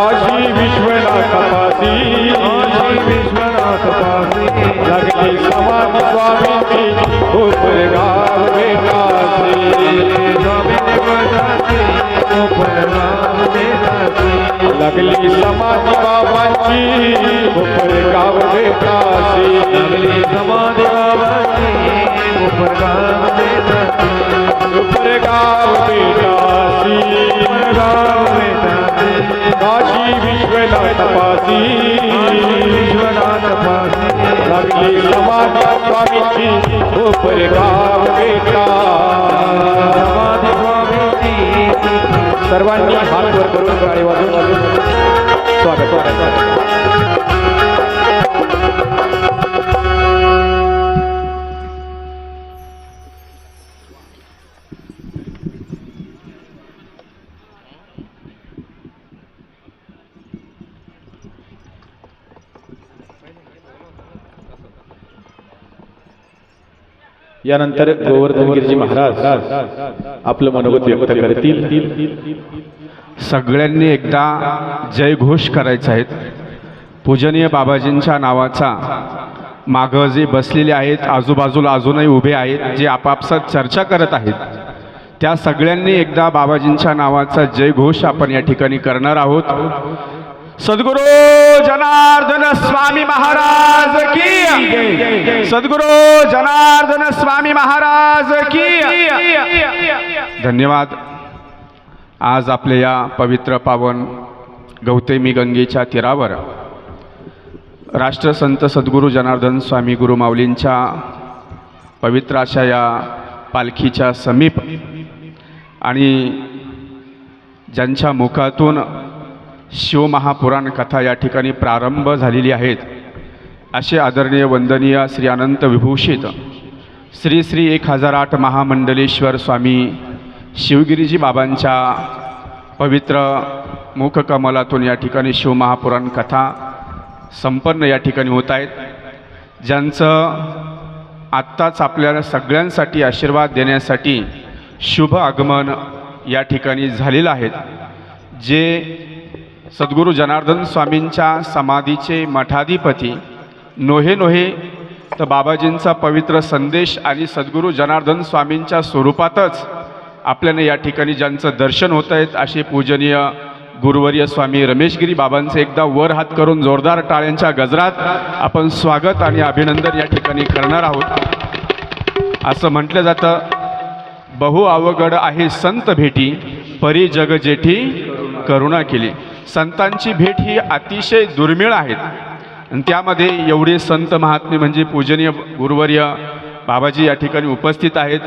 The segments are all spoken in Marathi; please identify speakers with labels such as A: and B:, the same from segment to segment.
A: काशी विश्वनाथ पासी
B: विश्वनाथ पासी
A: लागली समाधी स्वामींची कोपरगाव बेटासी लागली समाधी बाबांची कोपरगाव बेटासी
B: समाधी बाबाची उपरगाव देताची
A: कोपरगाव बेटासी
B: उपरगाव देताची
A: काशी विश्वनाथ पासी
B: विश्वनाथ पासी
A: लागली समाधी स्वामींची कोपरगाव बेटा
B: समाधी स्वामीची
A: सर्वांनी हात वर करून गाडी वाजवून स्वागत स्वागत। यानंतर गोवर्धन गिरजी महाराज आपलं मनोगत व्यक्त करतील.
C: सगळ्यांनी एकदा जयघोष करायचा आहेत. पूजनीय बाबाजींच्या नावाचा मागं जे बसलेले आहेत आजूबाजूला अजूनही उभे आहेत जे आपापसात चर्चा करत आहेत त्या सगळ्यांनी एकदा बाबाजींच्या नावाचा जयघोष आपण या ठिकाणी करणार आहोत. सद्गुरू जनार्दन स्वामी महाराज की सद्गुरू जनार्दन स्वामी महाराज की धन्यवाद। आज आपल्या या पवित्र पावन गौतमी गंगेच्या तीरावर राष्ट्रसंत सद्गुरू जनार्दन स्वामी गुरु माऊलींच्या पवित्र अशा या पालखीच्या समीप आणि ज्यांच्या मुखातून शिवमहापुराण कथा या ठिकाणी प्रारंभ झालेली आहेत. असे आदरणीय वंदनीय श्री अनंत विभूषित श्री श्री एक हजार आठ महामंडलेश्वर स्वामी शिवगिरीजी बाबांच्या पवित्र मुखकमलातून या ठिकाणी शिवमहापुराण कथा संपन्न या ठिकाणी होत आहेत. ज्यांचं आत्ताच आपल्याला सगळ्यांसाठी आशीर्वाद देण्यासाठी शुभ आगमन या ठिकाणी झालेलं आहे. जे सद्गुरू जनार्दन स्वामींच्या समाधीचे मठाधिपती. नोहे नोहे तर बाबाजींचा पवित्र संदेश आणि सद्गुरू जनार्दन स्वामींच्या स्वरूपातच आपल्याला या ठिकाणी ज्यांचं दर्शन होत आहेत असे पूजनीय गुरुवर्य स्वामी रमेशगिरी बाबांचे एकदा वर हात करून जोरदार टाळ्यांच्या गजरात आपण स्वागत आणि अभिनंदन या ठिकाणी करणार आहोत. असं म्हटलं जातं बहु अवघड आहे संत भेटी परी जग जेठी करुणा केली. संतांची भेट ही अतिशय दुर्मिळ आहेत. आणि त्यामध्ये एवढे संत महात्मे म्हणजे पूजनीय गुरुवर्य बाबाजी या ठिकाणी उपस्थित आहेत.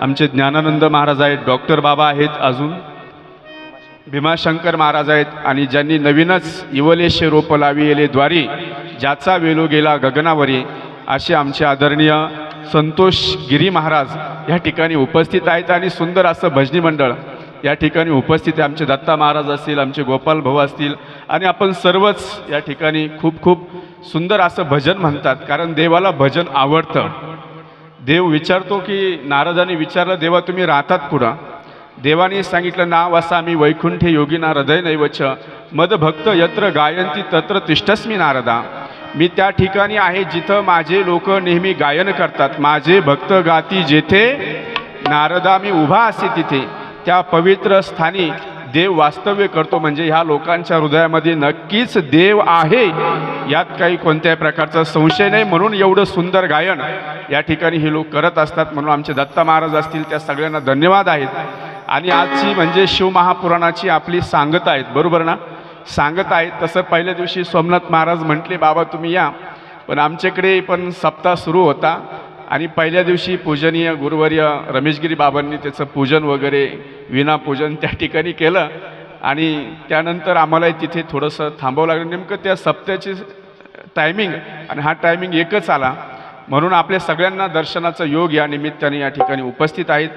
C: आमचे ज्ञानानंद महाराज आहेत डॉक्टर बाबा आहेत अजून. भीमाशंकर महाराज आहेत आणि ज्यांनी नवीनच इवलेशे रोप लाविले द्वारी ज्याचा वेलो गेला गगनावरी असे आमचे आदरणीय संतोष गिरी महाराज या ठिकाणी उपस्थित आहेत आणि सुंदर असं भजनी मंडळ या ठिकाणी उपस्थित आहे. आमचे दत्ता महाराज असतील आमचे गोपाल भाऊ असतील आणि आपण सर्वच या ठिकाणी खूप खूप सुंदर असं भजन म्हणतात. कारण देवाला भजन आवडतं. देव विचारतो की नारदाने विचारलं देवा तुम्ही राहतात कुणा देवाने सांगितलं नाव असा आम्ही वैकुंठे योगिना हृदय नैवच मदभक्त यत्र गायंती तत्र तिष्ठस्मी नारदा. मी त्या ठिकाणी आहे जिथं माझे लोक नेहमी गायन करतात. माझे भक्त गाती जेथे नारदा मी उभा असे तिथे. त्या पवित्र स्थानी देव वास्तव्य करतो म्हणजे ह्या लोकांच्या हृदयामध्ये नक्कीच देव आहे. यात काही कोणत्याही प्रकारचा संशय नाही. म्हणून एवढं सुंदर गायन या ठिकाणी हे लोक करत असतात. म्हणून आमचे दत्ता महाराज असतील त्या सगळ्यांना धन्यवाद आहेत. आणि आजची म्हणजे शिवमहापुराणाची आपली सांगत आहेत. बरोबर ना? सांगत आहेत. तसं पहिल्या दिवशी सोमनाथ महाराज म्हटले बाबा तुम्ही या. पण आमच्याकडे पण सप्ताह सुरू होता. आणि पहिल्या दिवशी पूजनीय गुरुवर्य रमेशगिरी बाबांनी त्याचं पूजन वगैरे विनापूजन त्या ठिकाणी केलं. आणि त्यानंतर आम्हालाही तिथे थोडंसं थांबावं लागलं. नेमकं त्या सप्त्याची टायमिंग आणि हा टायमिंग एकच आला. म्हणून आपल्या सगळ्यांना दर्शनाचा योग या निमित्ताने या ठिकाणी उपस्थित आहेत.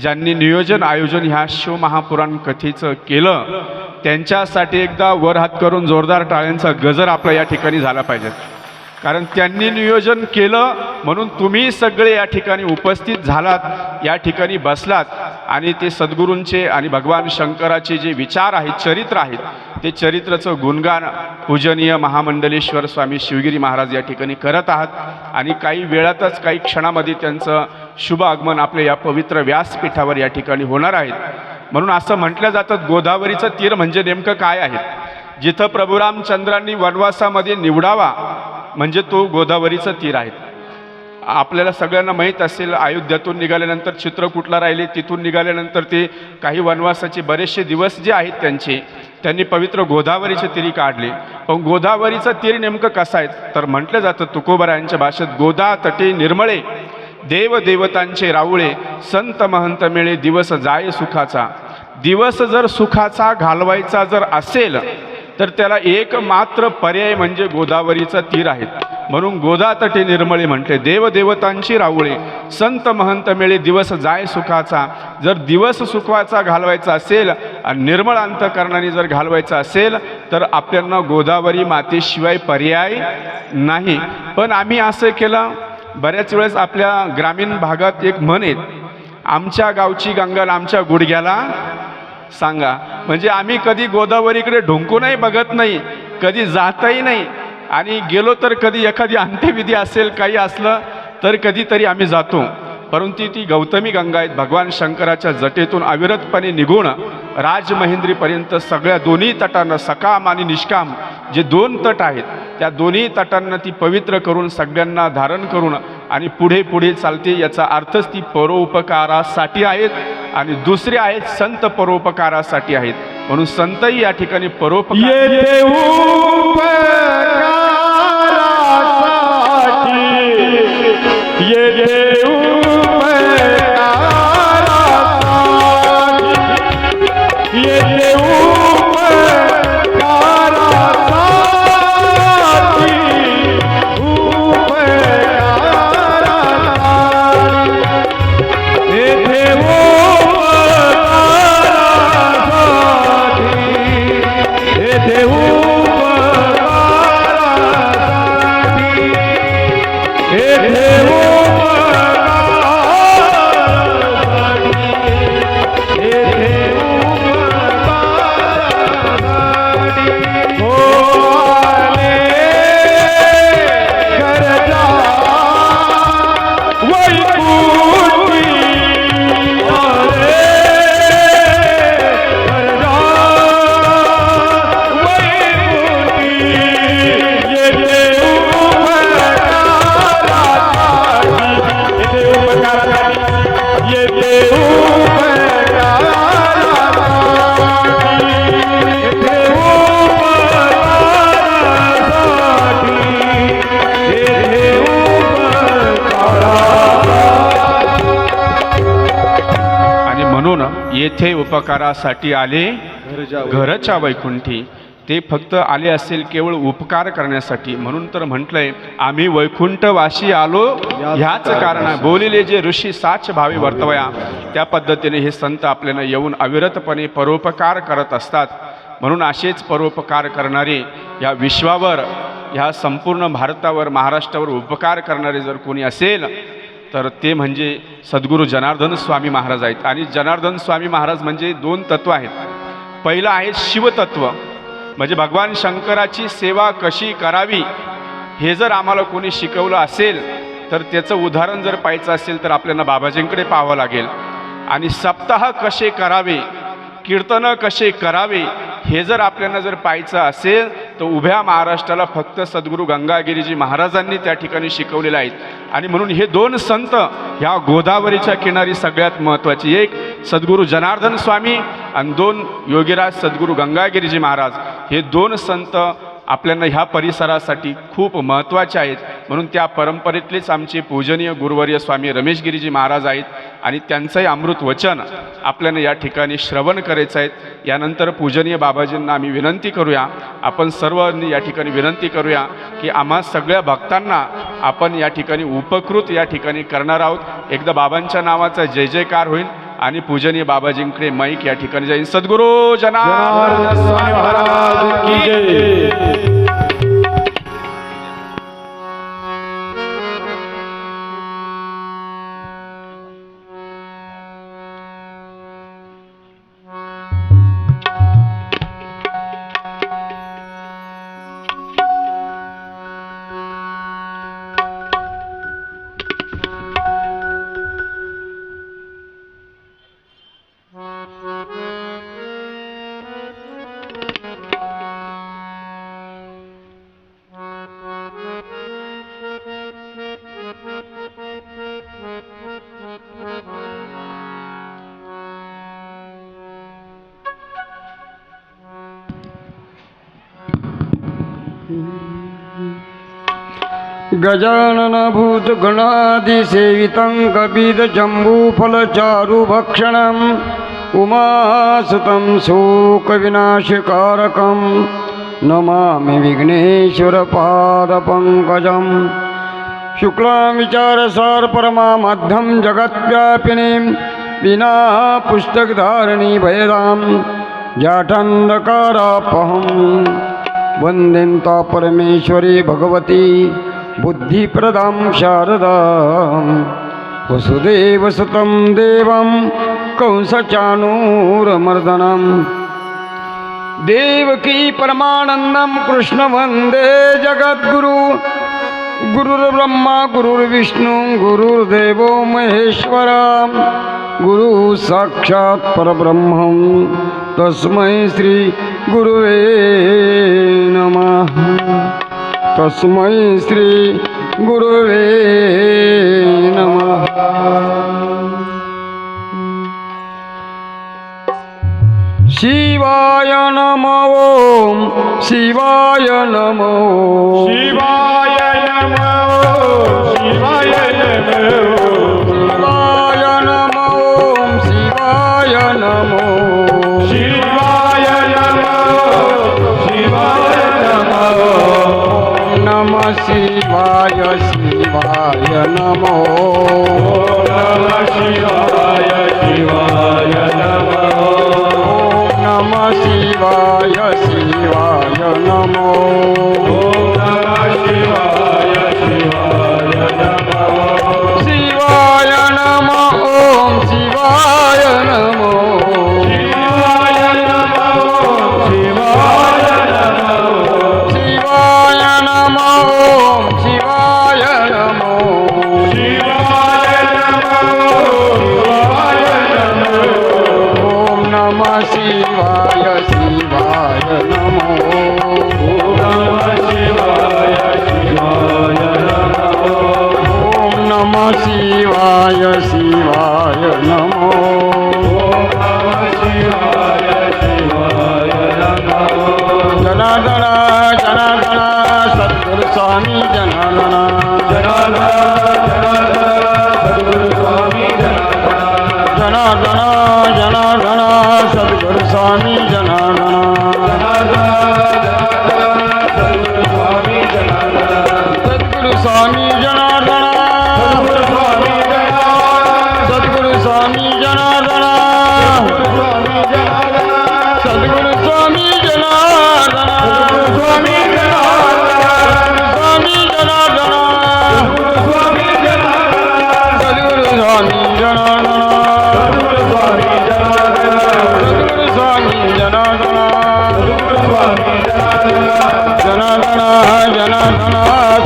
C: ज्यांनी नियोजन आयोजन ह्या शिवमहापुराण कथेचं केलं त्यांच्यासाठी एकदा वर हात करून जोरदार टाळ्यांचा गजर आपला या ठिकाणी झाला पाहिजे. कारण त्यांनी नियोजन केलं म्हणून तुम्ही सगळे या ठिकाणी उपस्थित झालात या ठिकाणी बसलात आणि ते सद्गुरूंचे आणि भगवान शंकराचे जे विचार आहेत चरित्र आहेत ते चरित्राचं गुणगान पूजनीय महामंडलेश्वर स्वामी शिवगिरी महाराज या ठिकाणी करत आहात. आणि काही वेळातच काही क्षणामध्ये त्यांचं शुभ आगमन आपल्या या पवित्र व्यासपीठावर या ठिकाणी होणार आहेत म्हणून असं म्हटलं जातं गोदावरीचं तीर म्हणजे नेमकं काय आहे? जिथं प्रभुरामचंद्रांनी वनवासामध्ये निवडावा म्हणजे तो गोदावरीचं तीर आहे. आपल्याला सगळ्यांना माहीत असेल अयोध्यातून निघाल्यानंतर चित्रकूटला राहिले तिथून निघाल्यानंतर ते काही वनवासाचे बरेचसे दिवस जे आहेत त्यांचे त्यांनी पवित्र गोदावरीचे तिरी काढले. पण गोदावरीचं तीर नेमकं कसं आहे? तर म्हटलं जातं तुकोबरायांच्या भाषेत गोदा तटे निर्मळे देव देवतांचे राऊळे संत महंत मिळे दिवस जाय सुखाचा. दिवस जर सुखाचा घालवायचा जर असेल तर त्याला एक मात्र पर्याय म्हणजे गोदावरीचं तीर आहे. म्हणून गोदा तटे निर्मळे म्हटले देवदेवतांची राऊळे संत महंत मेळे दिवस जाय सुखाचा. जर दिवस सुखवाचा घालवायचा असेल आणि निर्मळ अंतकरणाने जर घालवायचा असेल तर आपल्याला गोदावरी मातेशिवाय पर्याय नाही. पण आम्ही असं केलं बऱ्याच वेळेस आपल्या ग्रामीण भागात एक म्हण आहेत आमच्या गावची गंगा आमच्या गुडघ्याला सांगा. म्हणजे आम्ही कधी गोदावरीकडे ढुंकूनही बघत नाही कधी जातही नाही. आणि गेलो तर कधी एखादी अंत्यविधी असेल काही असलं तर कधीतरी आम्ही जातो. परंतु ती गौतमी गंगा आहेत भगवान शंकराच्या जटेतून अविरतपणे निघून राजमहेंद्रीपर्यंत सगळ्या दोन्ही तटांना सकाम आणि निष्काम जे दोन तट आहेत त्या दोन्ही तटांना ती पवित्र करून सगळ्यांना धारण करून आणि पुढे पुढे चालते याचा अर्थच ती परोपकारासाठी आहेत. आणि दुसरे आहेत संत परोपकारासाठी आहेत. म्हणून संतही या ठिकाणी परोपकार
A: येथे उपकारासाठी आले घरच्या वैकुंठी.
C: ते फक्त आले असेल केवळ उपकार करण्यासाठी. म्हणून तर म्हटलंय आम्ही वैकुंठवासी आलो. ह्याच कारण बोलिले जे ऋषी साच भावी वर्तवया. त्या पद्धतीने हे संत आपल्याला येऊन अविरतपणे परोपकार करत असतात. म्हणून असेच परोपकार करणारे या विश्वावर ह्या संपूर्ण भारतावर महाराष्ट्रावर उपकार करणारे जर कोणी असेल तर ते म्हणजे सद्गुरू जनार्दन स्वामी महाराज आहेत. आणि जनार्दन स्वामी महाराज म्हणजे दोन तत्व आहेत. पहिलं आहे शिवतत्व. म्हणजे भगवान शंकराची सेवा कशी करावी हे जर आम्हाला कोणी शिकवलं असेल तर त्याचं उदाहरण जर पाहायचं असेल तर आपल्याला बाबाजींकडे पाहावं लागेल. आणि सप्ताह कसे करावे कीर्तनं कसे करावे हे जर आपल्याला जर पाहायचं असेल तर उभ्या महाराष्ट्राला फक्त सद्गुरू गंगागिरीजी महाराजांनी त्या ठिकाणी शिकवलेलं आहेत आणि म्हणून हे दोन संत ह्या गोदावरीच्या किनारी सगळ्यात महत्त्वाची. एक सद्गुरू जनार्दन स्वामी आणि दोन योगीराज सद्गुरू गंगागिरीजी महाराज. हे दोन संत आपल्याला ह्या परिसरासाठी खूप महत्त्वाचे आहेत. म्हणून त्या परंपरेतलेच आमचे पूजनीय गुरुवर्य स्वामी रमेशगिरीजी महाराज आहेत आणि त्यांचंही अमृत वचन आपल्याला या ठिकाणी श्रवण करायचं आहे. यानंतर पूजनीय बाबाजींना आम्ही विनंती करूया. आपण सर्वांनी या ठिकाणी विनंती करूया की आम्हा सगळ्या भक्तांना आपण या ठिकाणी उपकृत या ठिकाणी करणार आहोत. एकदा बाबांच्या नावाचा जय जयकार होईल. आणि पूजनीय बाबाजींकडे माईक या ठिकाणी जाईल सद्गुरू जनार्दन स्वामी महाराज की जय.
D: गजानन भूतगणादिसेवितं कपिदजम्बूफलचारुभक्षणम् उमासुतं शोकविनाशकारकं नमामि विघ्नेश्वरपादपङ्कजम् शुक्लां विचारसार परमामध्यं जगत्व्यापिनीं विना पुस्तकधारिणी भयदां जाठन्धकारापहं वन्दिन्ता परमेश्वरी भगवती बुद्धिप्रदां शारदां। वसुदेवसुतं देवं कंसचाणूरमर्दनम् देवकी परमानन्दं कृष्ण वन्दे जगद्गुरु। गुरुर्ब्रह्मा गुरुर्विष्णु गुरुर्देवो महेश्वरा। गुरु साक्षात् परब्रह्मं। तस्मै श्री गुरुवे नमः। તસ્મૈ શ્રી ગુરુવે નમઃ
B: શિવાય નમો શિવાય નમો
D: શિવાય શિવાય નમો શિવાય શિવાય
B: નમો નમ શિવાય શિવાય
D: નમો શિવાય શિવાય નમો શિવાય
B: નમો ઓમ શિવાય નમો
D: जनार्दन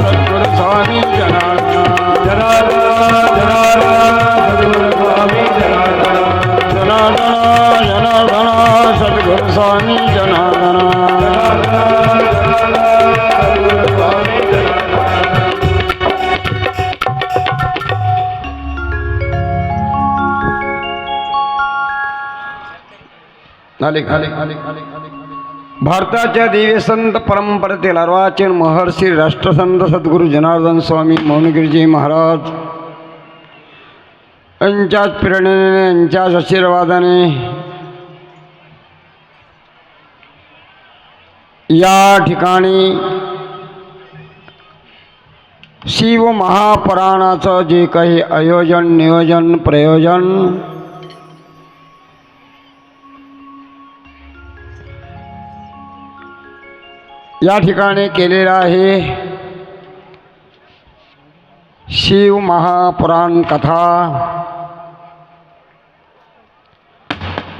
D: सद्गुरु स्वामी जनार्दन
B: जनार्दन जनार्दन सद्गुरु स्वामी जनार्दन
D: जनार्दन जनार्दन सद्गुरु स्वामी जनार्दन
B: सद्गुरु स्वामी जनार्दन
D: आले आले आले भारताच्या दिव्य संत परंपरेतील अर्वाचीन महर्षी राष्ट्रसंत सद्गुरू जनार्दन स्वामी मौनगिरीजी महाराज यांच्याच प्रेरणेने यांच्याच आशीर्वादाने या ठिकाणी शिव महापुराणाचं जे काही आयोजन नियोजन प्रयोजन या ठिकाणी केलेला आहे शिव महापुराण कथा.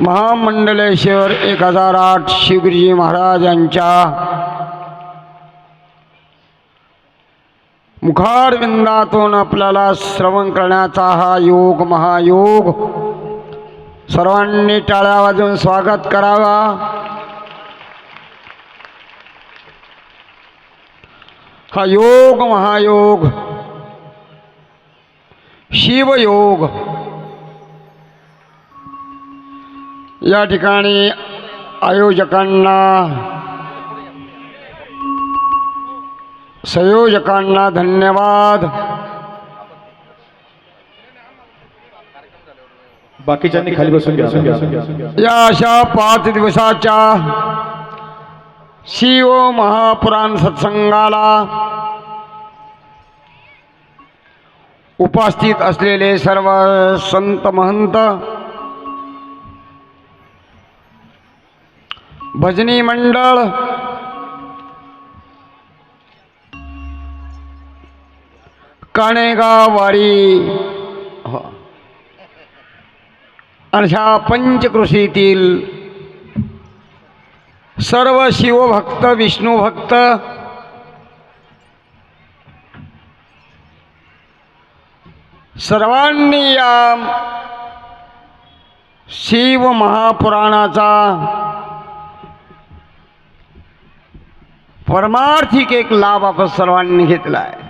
D: महामंडलेश्वर एक हजार आठ शिवगिरीजी महाराज यांच्या मुखारविंदातून आपल्याला श्रवण करण्याचा हा योग महायोग. सर्वांनी टाळ्या वाजवून स्वागत करावा. हा योग महायोग। शिवयोग। या ठिकाणी आयोजकांना संयोजकांना धन्यवाद।
A: बाकीच्यांनी खाली बसून घ्या.
D: या अशा पाच दिवसाच्या शिव महापुराण सत्संगाला उपस्थित असलेले सर्व संत महंत भजनी मंडळ काणेगाव वारी हो, अशा पंचकृषीतील सर्व शिवभक्त विष्णुभक्त. सर्वांनी या शिव महापुराणाचा परमार्थिक एक लाभ आपण सर्वांनी घेतला आहे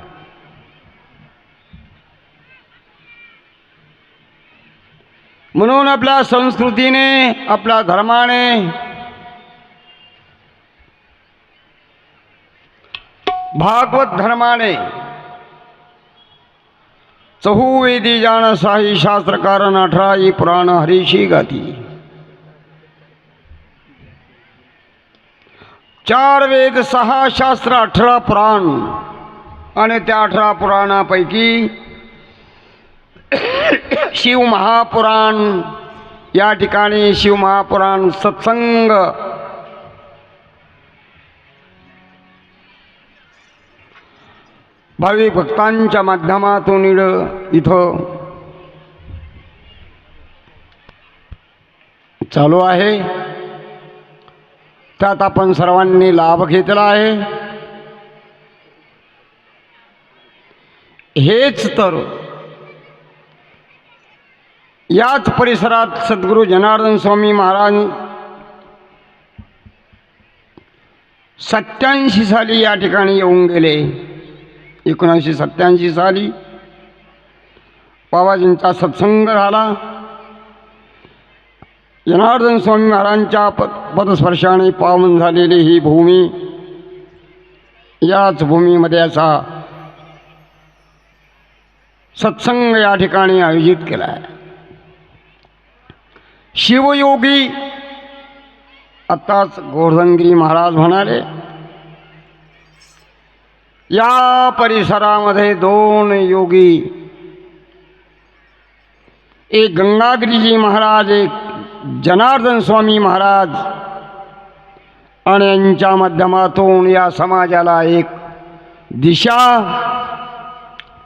D: म्हणून आपल्या संस्कृतीने आपल्या धर्माने भागवत धर्माने चहुवेदी जाण साही शास्त्रकारण अठराई पुराण हरीशी गाती. चार वेद सहा शास्त्र अठरा पुराण आणि त्या अठरा पुराणापैकी शिव महापुराण या ठिकाणी शिव महापुराण सत्संग भाविक भक्तांच्या माध्यमातून इड- इथं. चालू आहे. त्यात आपण सर्वांनी लाभ घेतला आहे. हेच तर याच परिसरात सद्गुरू जनार्दन स्वामी महाराज सत्याऐंशी साली या ठिकाणी येऊन गेले. एकोणीसशे सत्त्याऐंशी साली बाबाजींचा सत्संग झाला. जनार्दन स्वामी महाराजांच्या पद पदस्पर्शाने पावन झालेली ही भूमी याच भूमीमध्ये असा सत्संग या ठिकाणी आयोजित केला आहे. शिवयोगी आत्ताच गोवर्धनगिरी महाराज म्हणाले या परिसरामध्ये दोन योगी. एक गंगागिरीजी महाराज एक जनार्दन स्वामी महाराज आणि यांच्या माध्यमातून या समाजाला एक दिशा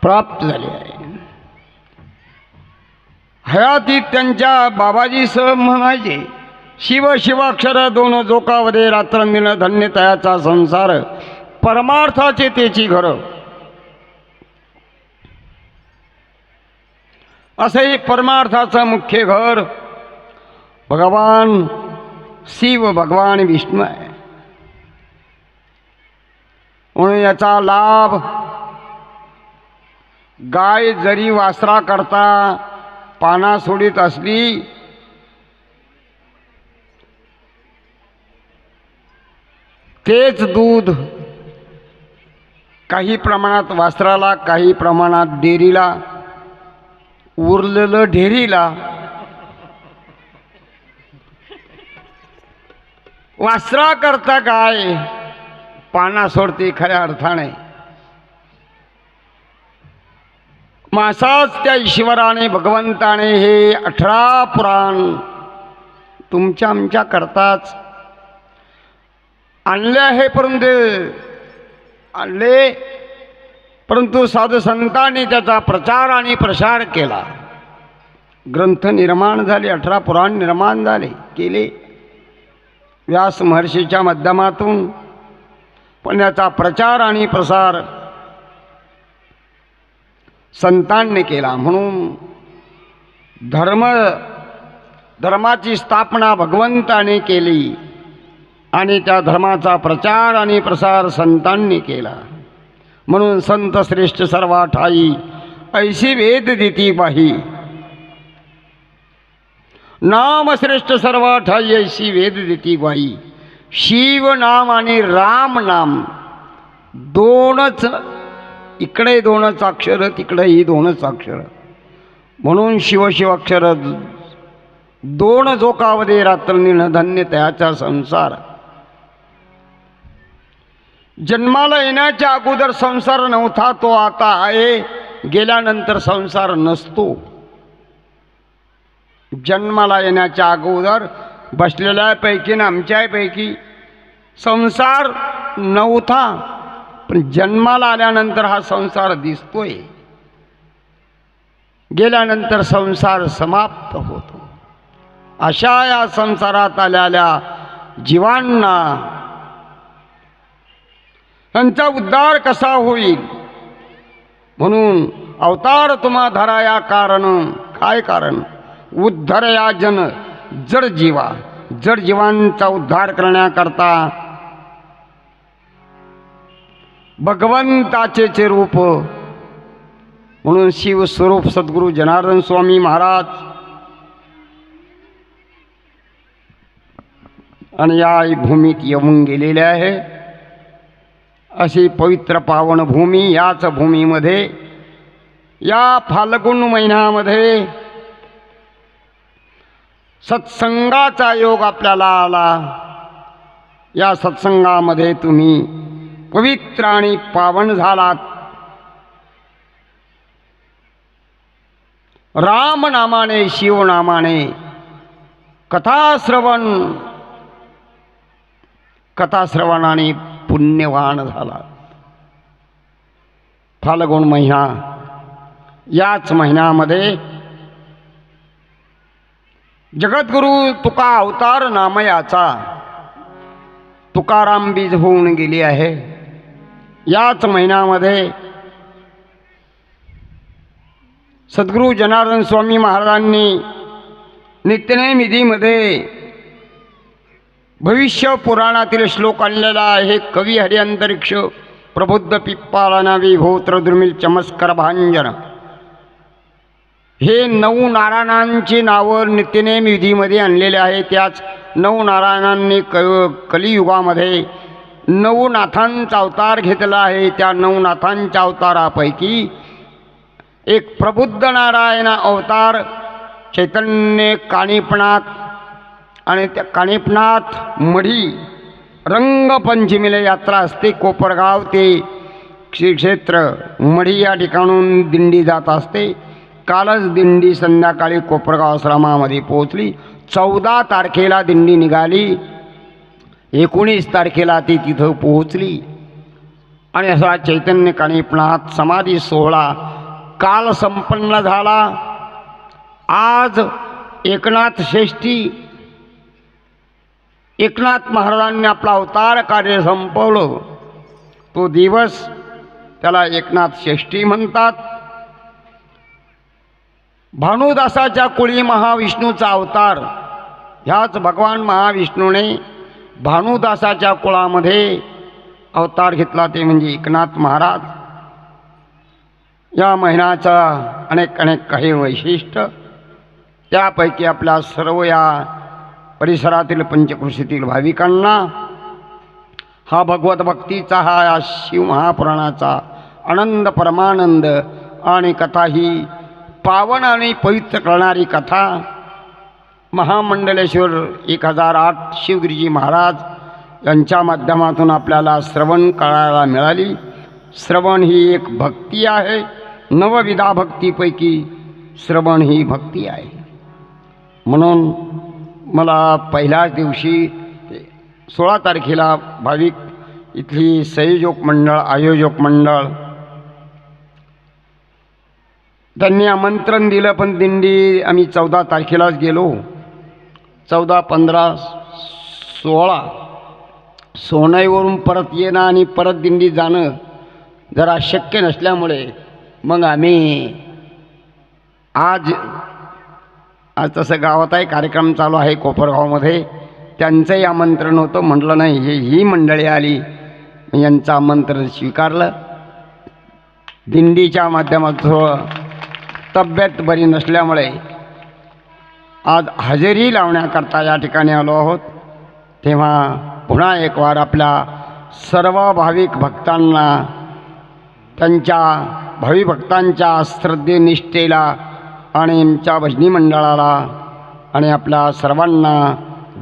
D: प्राप्त झाली आहे. हयातीत त्यांच्या बाबाजी सह म्हणायचे शिव शिवाक्षर दोन जोकावदे रात्र मिळ धन्य तयाचा संसार परमार्थाचे त्याची घरं. असं परमार्थाचं मुख्य घर भगवान शिव भगवान विष्णू आहे. म्हणून याचा लाभ गाय जरी वासरा करता पाना सोडित असली तेच दूध काही प्रमाणात वासराला काही प्रमाणात डेरीला उरलेलं ढेरीला वासरा करता काय? पाना सोडते खऱ्या अर्थाने. मासाच त्या ईश्वराने भगवंताने हे अठरा पुराण तुमच्या आमच्या करताच आणले आहे परंतु आणले. परंतु साधू संतांनी त्याचा प्रचार आणि प्रसार केला. ग्रंथ निर्माण झाले अठरा पुराण निर्माण झाले केले. व्यास महर्षीच्या माध्यमातून. पण याचा प्रचार आणि प्रसार संतांनी केला. म्हणून धर्म धर्माची स्थापना भगवंताने केली. आणि त्या धर्माचा प्रचार आणि प्रसार संतांनी केला. म्हणून संत श्रेष्ठ सर्वा ठाई ऐशी वेद दिती पाही. नाम श्रेष्ठ सर्वा ठाई ऐशी वेद दिती बाई शिव नाम आणि राम नाम दोनच इकडे दोनच अक्षर तिकडेही दोनच अक्षर. म्हणून शिवशिवाक्षर दोन जोकावदे रात्र धन्य त्याचा संसार. जन्माला येण्याच्या अगोदर संसार नव्हता तो आता आहे. गेल्यानंतर संसार नसतो. जन्माला येण्याच्या अगोदर बसलेल्यापैकी आणि आमच्यापैकी संसार नव्हता. पण जन्माला आल्यानंतर हा संसार दिसतोय. गेल्यानंतर संसार समाप्त होतो. अशा या संसारात आलेल्या जीवांना त्यांचा उद्धार कसा होईल? म्हणून अवतार तुम्हा धरा या कारण. काय कारण? उद्धर या जन जड जीवा. जड जीवांचा उद्धार करण्याकरता भगवंताचे चे रूप. म्हणून शिवस्वरूप सद्गुरू जनार्दन स्वामी महाराज आणि या भूमीत येऊन गेलेले आहे. अशी पवित्र पावन भूमी याच भूमीमध्ये या फाल्गुन महिन्यामध्ये सत्संगाचा योग आपल्याला आला. या सत्संगामध्ये तुम्ही पवित्र आणि पावन झालात. रामनामाने शिवनामाने कथाश्रवण कथाश्रवणाने पुण्यवान झाला. फाल्गुन महिना याच महिन्यामध्ये जगद्गुरु तुका अवतार नामयाचा तुकाराम बीज होऊन गेली आहे. याच महिन्यामध्ये सद्गुरू जनार्दन स्वामी महाराजांनी नित्यनेमिधीमध्ये भविष्य पुराणातील श्लोक आणलेला आहे. कवी हरिअंतरिक्ष प्रबुद्ध पिप्पालानावी विभोत्र दुर्मिल चमस्कर भांजन. हे नऊ नारायणांची नावं नित्यनेम विधीमध्ये आणलेले आहे त्याच नऊ नारायणांनी क कलियुगामध्ये नऊ नाथांचा अवतार घेतला आहे. त्या नऊ नाथांच्या अवतारापैकी एक प्रबुद्ध नारायण अवतार चैतन्य काणीपणात आणि त्या काणिपनाथ मढी रंगपंचमीला यात्रा असते. कोपरगाव ते श्री क्षेत्र मढी या ठिकाणून दिंडी जात असते. कालच दिंडी संध्याकाळी कोपरगाव आश्रमामध्ये पोहोचली. चौदा तारखेला दिंडी निघाली. एकोणीस तारखेला ती तिथं पोहोचली. आणि असा चैतन्य काणिपनाथ समाधी सोहळा काल संपन्न झाला. आज एकनाथ षष्ठी एकनाथ महाराजांनी आपला अवतार कार्य संपवलं. तो दिवस त्याला एकनाथ षष्ठी म्हणतात. भानुदासाच्या कुळी महाविष्णूचा अवतार. ह्याच भगवान महाविष्णूने भानुदासाच्या कुळामध्ये अवतार घेतला ते म्हणजे एकनाथ महाराज. या महिन्याचा अनेक अनेक काही वैशिष्ट्य. त्यापैकी आपल्या सर्व या परिसरातील पंचकृषीतील भाविकांना हा भगवत भक्तीचा हा या शिव महापुराणाचा आनंद परमानंद आणि कथा ही पावन आणि पवित्र करणारी कथा. महामंडलेश्वर एक हजार आठ शिवगिरीजी महाराज यांच्या माध्यमातून आपल्याला श्रवण करायला मिळाली. श्रवण ही एक भक्ती आहे. नवविधा भक्तीपैकी श्रवण ही भक्ती आहे. म्हणून मला पहिल्याच दिवशी सोळा तारखेला भाविक इथली संयोजक मंडळ आयोजक मंडळ त्यांनी आमंत्रण दिलं पण दिंडी आम्ही चौदा तारखेलाच गेलो. चौदा पंधरा सोळा. सोनाईवरून परत येणं आणि परत दिंडी जाणं जरा शक्य नसल्यामुळे मग आम्ही आज आज तसं गावातही कार्यक्रम चालू आहे कोपरगावमध्ये. त्यांचंही आमंत्रण होतं म्हटलं नाही हे ही मंडळी आली. यांचं आमंत्रण स्वीकारलं. दिंडीच्या माध्यमातून तब्येत बरी नसल्यामुळे आज हजेरी लावण्याकरता या ठिकाणी आलो आहोत. तेव्हा पुन्हा एक वार आपल्या सर्व भाविक भक्तांना त्यांच्या भाविभक्तांच्या श्रद्धेनिष्ठेला आणि आमच्या भजनी मंडळाला आणि आपल्या सर्वांना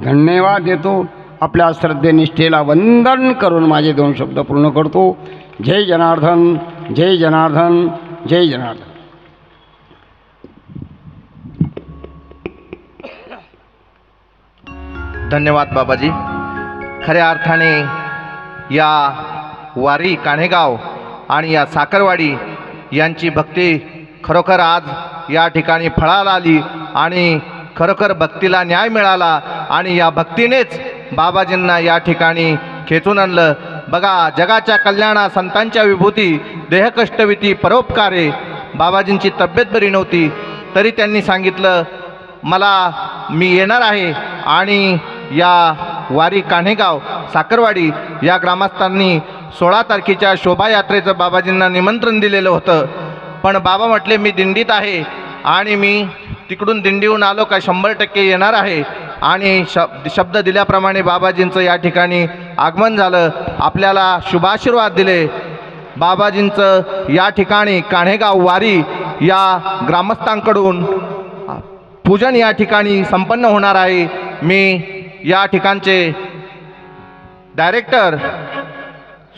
D: धन्यवाद देतो. आपल्या श्रद्धेनिष्ठेला वंदन करून माझे दोन शब्द पूर्ण करतो. जय जनार्दन जय जनार्दन जय जनार्दन.
E: धन्यवाद बाबाजी. खऱ्या अर्थाने या वारी कान्हेगाव आणि या साखरवाडी यांची भक्ती खरोखर आज या ठिकाणी फळाला आली आणि खरोखर भक्तीला न्याय मिळाला आणि या भक्तीनेच बाबाजींना या ठिकाणी खेचून आणलं. बघा जगाच्या कल्याणा संतांच्या विभूती देहकष्टविती परोपकारे बाबाजींची तब्येत बरी नव्हती. तरी त्यांनी सांगितलं मला मी येणार आहे आणि या वारी कान्हेगाव साखरवाडी या ग्रामस्थांनी सोळा तारखेच्या शोभायात्रेचं बाबाजींना निमंत्रण दिलेलं होतं. पण बाबा म्हटले मी दिंडीत आहे आणि मी तिकडून दिंडीहून आलो का शंभर टक्के येणार आहे. आणि शब शब्द दिल्याप्रमाणे बाबाजींचं या ठिकाणी आगमन झालं. आपल्याला शुभाशीर्वाद दिले. बाबाजींचं या ठिकाणी कान्हेगाव वारी या ग्रामस्थांकडून पूजन या ठिकाणी संपन्न होणार आहे. मी या ठिकाणचे डायरेक्टर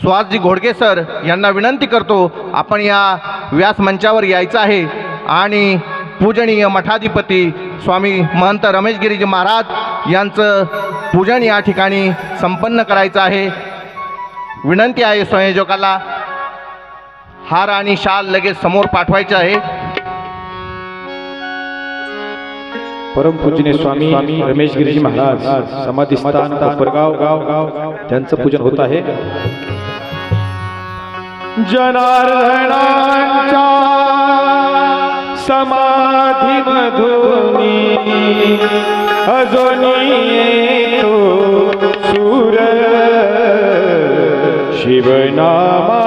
E: सुहासजी घोडगे सर यांना विनंती करतो आपण या व्यासमंचावर यायचं आहे. आणि पूजनीय मठाधिपती स्वामी महंत रमेशगिरीजी महाराज यांचं पूजन या ठिकाणी संपन्न करायचं आहे. विनंती आहे संयोजकाला. हार आणि शाल लगेच समोर पाठवायचं आहे.
A: परम पूजने स्वामी रमेश गिरीजी महाराज समाधी स्थान कोपरगाव त्यांचं पूजन होत आहे. जनार्दनांच्या समाधी मधुनी अजोनी येतो सूर शिवनामा